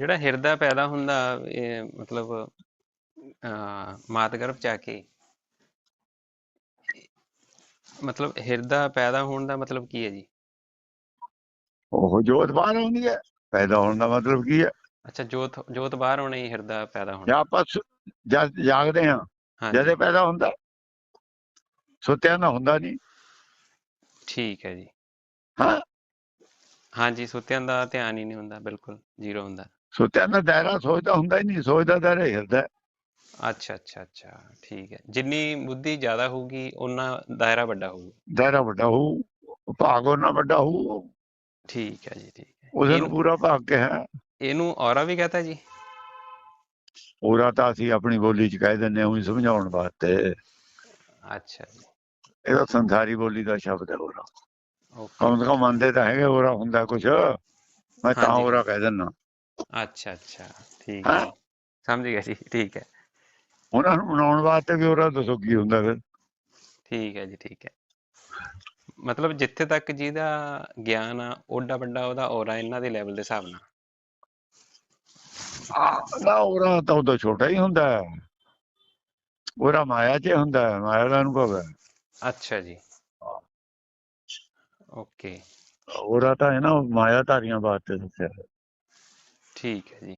ਜਿਹੜਾ ਹਿਰਦਾ ਪੈਦਾ ਹੁੰਦਾ ਇਹ ਮਤਲਬ ਮਾਤ ਗਰਭ ਚ ਆ ਕੇ ਮਤਲਬ ਹਿਰਦਾ ਪੈਦਾ ਹੋਣ ਦਾ ਮਤਲਬ ਕੀ ਹੈ ਜੀ? ਉਹ ਜੋਤ ਬਾਹਰ ਆਉਂਦੀ ਹੈ ਪੈਦਾ ਹੋਣ ਦਾ ਮਤਲਬ ਕੀ ਹੈ? ਅੱਛਾ ਜੋਤ ਜੋਤ ਬਾਹਰ ਆਉਣਾ ਹੀ ਹਿਰਦਾ ਪੈਦਾ ਹੋਣਾ। ਜਾਂ ਆਪਾਂ ਜਾਗਦੇ ਹਾਂ ਜਦੇ ਪੈਦਾ ਹੁੰਦਾ ਸੁੱਤਿਆਂ ਦਾ ਹੁੰਦਾ ਨਹੀਂ। ਠੀਕ ਹੈ ਜੀ। ਹਾਂ। ਹਾਂਜੀ ਸੁੱਤਿਆਂ ਦਾ ਧਿਆਨ ਹੀ ਨਹੀਂ ਹੁੰਦਾ ਬਿਲਕੁਲ ਜ਼ੀਰੋ ਹੁੰਦਾ। ਸੁੱਤਿਆਂ ਦਾ ਦਾਇਰਾ ਸੋਚਦਾ ਹੁੰਦਾ ਹੀ ਨਹੀਂ ਸੋਚਦਾ ਦਾਇਰਾ ਹਿਰਦਾ ਹੈ। ਅੱਛਾ ਅੱਛਾ ਅੱਛਾ ਠੀਕ ਹੈ। ਜਿੰਨੀ ਬੁੱਧੀ ਜ਼ਿਆਦਾ ਹੋਊਗੀ ਉਨਾ ਦਾਇਰਾ ਵੱਡਾ ਹੋਊਗਾ। ਦਾਇਰਾ ਵੱਡਾ ਹੋਊ ਭਾਗ ਉਹਨਾਂ ਵੱਡਾ ਹੋਊ। ਠੀਕ ਹੈ ਜੀ ਠੀਕ ਹੈ। ਉਹਦੇ ਨੂੰ ਪੂਰਾ ਭਾਗ ਕਿਹਾ। ਇਹਨੂੰ ਔਰਾ ਵੀ ਕਹਤਾ ਜੀ? ਪੂਰਾ ਤਾਂ ਅਸੀਂ ਆਪਣੀ ਬੋਲੀ ਚ ਕਹਿ ਦਿੰਦੇ ਹਾਂ ਉਹੀ ਸਮਝਾਉਣ ਵਾਸਤੇ। ਅੱਛਾ ਜੀ। ਇਹਦਾ ਸੰਸਾਰੀ ਬੋਲੀ ਦਾ ਸ਼ਬਦ ਹੈ ਕਮ ਸੇ ਕਮ ਮੰਨਦੇ ਤਾਂ ਹੈਗੇ ਉਹਰਾ ਹੁੰਦਾ ਕੁਛ। ਮੈਂ ਤਾਂ। ਉਹਰਾ ਕਹਿ ਦਿੰਦਾ। ਅੱਛਾ ਅੱਛਾ ਠੀਕ ਹਾਂ। ਹੈ। ਸਮਝ ਗਿਆ ਜੀ ਠੀਕ ਹੈ। ਉਹਨਾਂ ਨੂੰ ਮਨਾਉਣ ਵਾਸਤੇ ਵੀ ਉਹਰਾ ਦੱਸੋ ਕੀ ਹੁੰਦਾ ਫਿਰ। ਠੀਕ ਹੈ ਜੀ ਠੀਕ ਹੈ। ਮਤਲਬ ਜਿੱਥੇ ਤੱਕ ਜਿਹਦਾ ਗਿਆਨ ਆ ਓਡਾ ਵੱਡਾ ਉਹਦਾ ਔਰਾ ਇਹਨਾਂ ਦੇ ਲੈਵਲ ਦੇ ਹਿਸਾਬ ਨਾਲ। ਆਹ, ਨਾ ਉਹਰਾ ਤਾਂ ਉਦੋਂ ਛੋਟਾ ਹੀ ਹੁੰਦਾ ਹੈ। ਉਹਰਾ ਮਾਇਆ 'ਚ ਹੁੰਦਾ ਹੈ ਮਾਇਆ ਦਾ ਅਨੁਭਵ ਹੈ। ਅੱਛਾ ਜੀ। ਓਕੇ। ਉਹਰਾ ਤਾਂ ਹੈ ਨਾ ਮਾਇਆ ਧਾਰੀਆਂ ਵਾਸਤੇ ਦੱਸਿਆ। ਹੈ। ਠੀਕ ਹੈ ਜੀ।